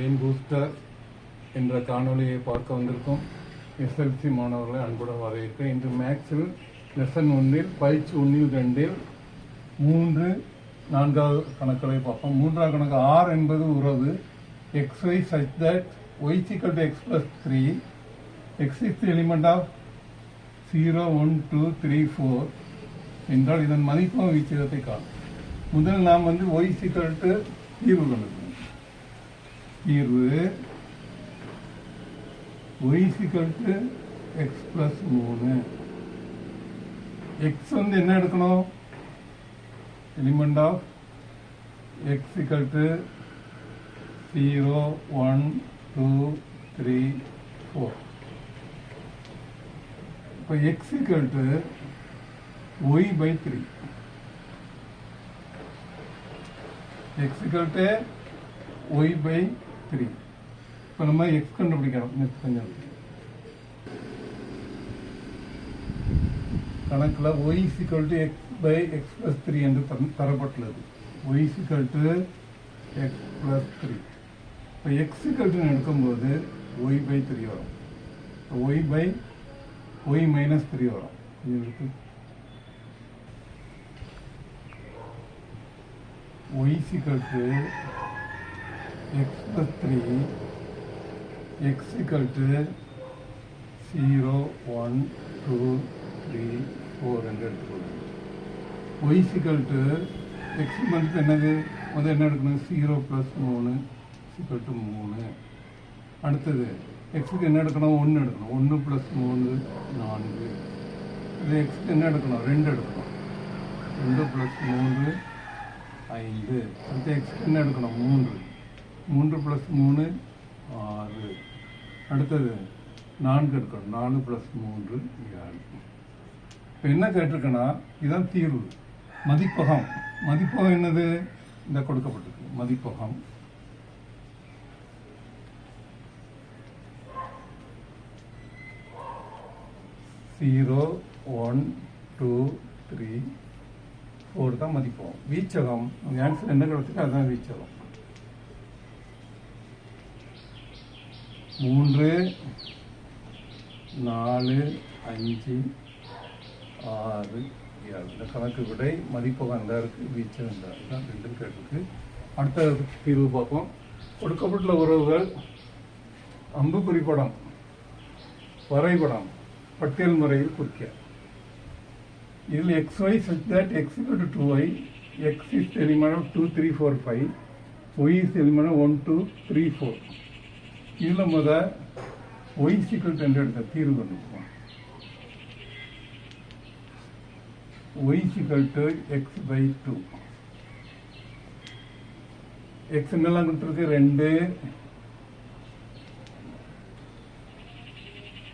Brain booster என்ற காணொலியை பார்க்க வந்திருக்கும் எஸ்எல்சி மாணவர்களை அன்புடன் வரவேற்கிறேன். இன்று மேக்ஸில் லெசன் ஒன்றில் பயிற்சி ஒன்றில் ரெண்டில் மூன்று நான்காவது கணக்குகளை பார்ப்போம். மூன்றாவது கணக்கு ஆர் என்பது உறவு. X y such that y equal to x plus three x is element of zero one two three four என்றால் இதன் மதிப்பும் விகிதத்தை காணும். முதல் நாம் வந்து ஒய் சிக்கல் டு தீர்வு கண்டுபிடிக்கணும் தீர்வு y equal to x plus மூணு x வந்து என்ன எடுக்கணும் element of x equal to zero one two three four இப்போ x equal to y by த்ரீ x equal to y by த்ரீ இப்போ நம்ம எக்ஸ் கண்டுபிடிக்கணும் நெக்ஸ்ட் கொஞ்சம். கணக்கில் y equal to x by x plus three என்று தர- தரப்பட்டுள்ளது. Y equal to x plus three இப்போ எக்ஸ் சிக்கல் டு எடுக்கும்போது ஒய் பை த்ரீ வரும். இப்போ y by y minus three வரும். இது இருக்கு. Y equal to x plus three x equal to 0, 1, 2, 3, 4 என்று எடுத்துக்கொள்ளும் y equal to x மதிப்பு என்னது? முதல்ல என்ன எடுக்கணும்? ஜீரோ ப்ளஸ் மூணு equal to மூணு. அடுத்தது எக்ஸுக்கு என்ன எடுக்கணும்? ஒன்று எடுக்கணும். ஒன்று ப்ளஸ் மூணு நான்கு. இது எக்ஸுக்கு என்ன எடுக்கணும்? ரெண்டு எடுக்கணும். ரெண்டு ப்ளஸ் மூன்று ஐந்து. அடுத்து எக்ஸுக்கு என்ன எடுக்கணும்? மூன்று. மூன்று ப்ளஸ் மூணு ஆறு. அடுத்தது நான்கு எடுக்கணும் நாலு ப்ளஸ் மூன்று ஏழு. இப்போ என்ன கேட்டிருக்கேன்னா இதுதான் தீர்வு. மதிப்பகம். மதிப்பகம் என்னது? இந்த கொடுக்கப்பட்டிருக்கு. மதிப்பகம். Zero one two three four தான் மதிப்போம் வீச்சகம். ஆன்சர் என்ன கிடைச்சிருக்கு அதுதான் வீச்சகம். மூன்று நாலு அஞ்சு ஆறு ஏழு. இந்த கணக்கு விடை மதிப்பு அந்த இருக்கு வீச்சு இந்த தான் ரெண்டும் கேட்டிருக்கு. அடுத்த தீர்வு பார்ப்போம். கொடுக்கப்பட்டுள்ள உறவுகள் அம்பு படம் வரைபடம் பட்டியல் முறையில் குறிக்க. இதில் x y such that x to two y x is element two three four five y is element one two three four இதில் முத ஒய் சிக்கல் ரெண்டு எடுத்த தீர்வு கண்டுபிடிப்போம். Y equal to x by two x என்னெல்லாம் கொடுத்துருக்கு? ரெண்டு.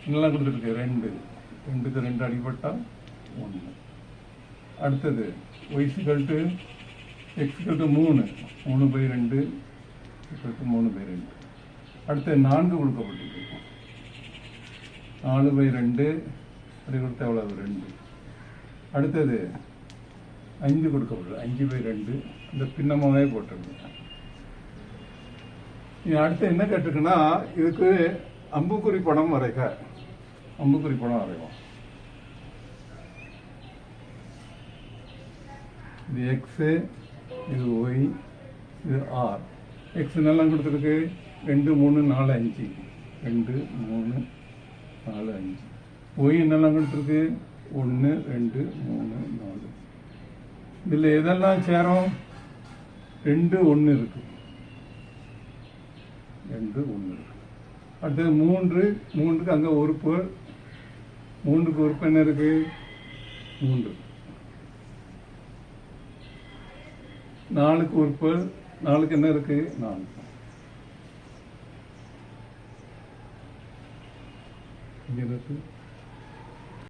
என்னெல்லாம் கொடுத்துருக்கு? ரெண்டு. ரெண்டுக்கு ரெண்டு அடிபட்டால் ஒன்று. அடுத்தது Y equal to X cult மூணு. மூணு பை ரெண்டு. சிக்கல் மூணு பை ரெண்டு. அடுத்து நான்கு கொடுக்கப்பட்டிருக்கு நாலு பை ரெண்டு அப்படி கொடுத்தா எவ்வளவு? ரெண்டு. அடுத்தது அஞ்சு கொடுக்கப்பட்டது அஞ்சு பை ரெண்டு இந்த பின்னமாகவே போட்டிருக்கேன். நீ அடுத்து என்ன கேட்டிருக்குன்னா இதுக்கு அம்புக்குறி படம் வரைக. அம்புக்குறி படம் வரைவோம். இது எக்ஸு இது ஒய் இது ஆர் எக்ஸ் என்னெல்லாம் கொடுத்துருக்கு? ரெண்டு மூணு நாலு அஞ்சு. ரெண்டு மூணு நாலு அஞ்சு. ஒய் என்னெல்லாம் கொடுத்துருக்கு? ஒன்று ரெண்டு மூணு நாலு. இதில் எதெல்லாம் சேரும்? ரெண்டு ஒன்று இருக்கு. ரெண்டு ஒன்று இருக்கு. அடுத்தது மூன்று. மூன்றுக்கு அங்கே உறுப்புகள் மூன்றுக்கு உறுப்பு என்ன இருக்கு? மூன்று. நாலுக்கு உறுப்புகள் நாலுக்கு என்ன இருக்கு? நாலு. இங்க இருக்கு